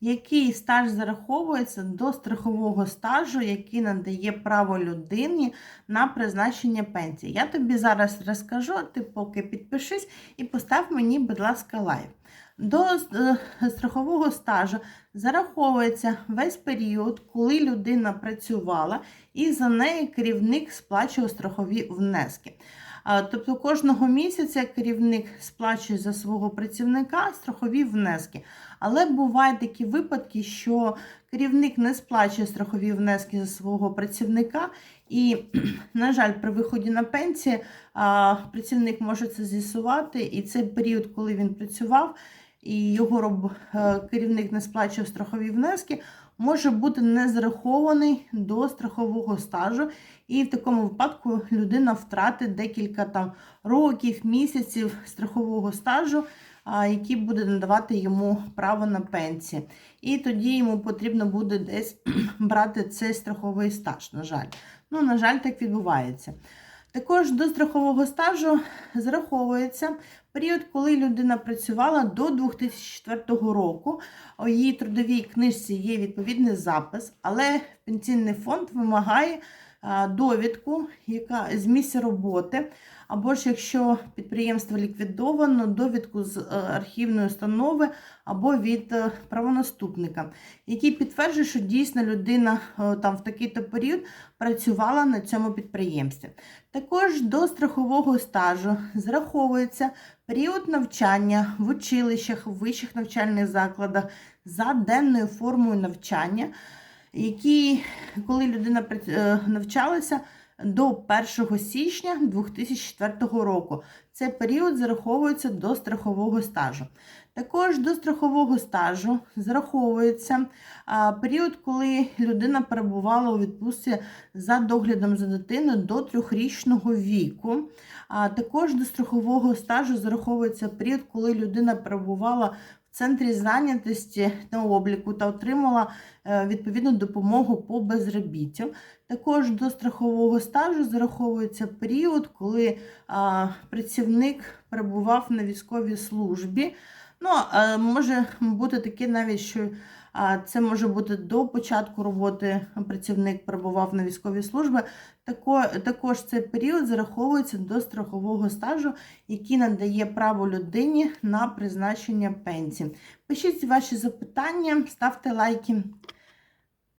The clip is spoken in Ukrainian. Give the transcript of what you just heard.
який стаж зараховується до страхового стажу, який надає право людині на призначення пенсії. Я тобі зараз розкажу, ти поки підпишись і постав мені, будь ласка, лайк. До е, страхового стажу зараховується весь період, коли людина працювала, і за неї керівник сплачував страхові внески. Тобто кожного місяця керівник сплачує за свого працівника страхові внески. Але бувають такі випадки, що керівник не сплачує страхові внески за свого працівника, і, на жаль, при виході на пенсію працівник може це з'ясувати, і цей період, коли він працював, і його роб... е, керівник не сплачував страхові внески, може бути не зарахований до страхового стажу, і в такому випадку людина втратить декілька там років, місяців страхового стажу, який буде надавати йому право на пенсію. І тоді йому потрібно буде десь брати цей страховий стаж, на жаль. Ну, на жаль, так відбувається. Також до страхового стажу зараховується період, коли людина працювала до 2004 року. У її трудовій книжці є відповідний запис, але пенсійний фонд вимагає довідку, яка з місця роботи, або ж якщо підприємство ліквідовано, довідку з е, архівної установи або від е, правонаступника, який підтверджує, що дійсно людина е, там в такий-то період працювала на цьому підприємстві. Також до страхового стажу зраховується період навчання в училищах, в вищих навчальних закладах за денною формою навчання, які, коли людина е, навчалася до 1 січня 2004 року. Цей період зараховується до страхового стажу. Також до страхового стажу зараховується період, коли людина перебувала у відпустці за доглядом за дитиною до трьохрічного віку. А також до страхового стажу зараховується період, коли людина перебувала центрі зайнятості на обліку та отримала е, відповідну допомогу по безробіттю. Також до страхового стажу зараховується період, коли працівник перебував на військовій службі. Ну, а, може бути таке навіть, що це може бути до початку роботи працівник перебував на військовій службі. Тако, також цей період зараховується до страхового стажу, який надає право людині на призначення пенсії. Пишіть ваші запитання, ставте лайки.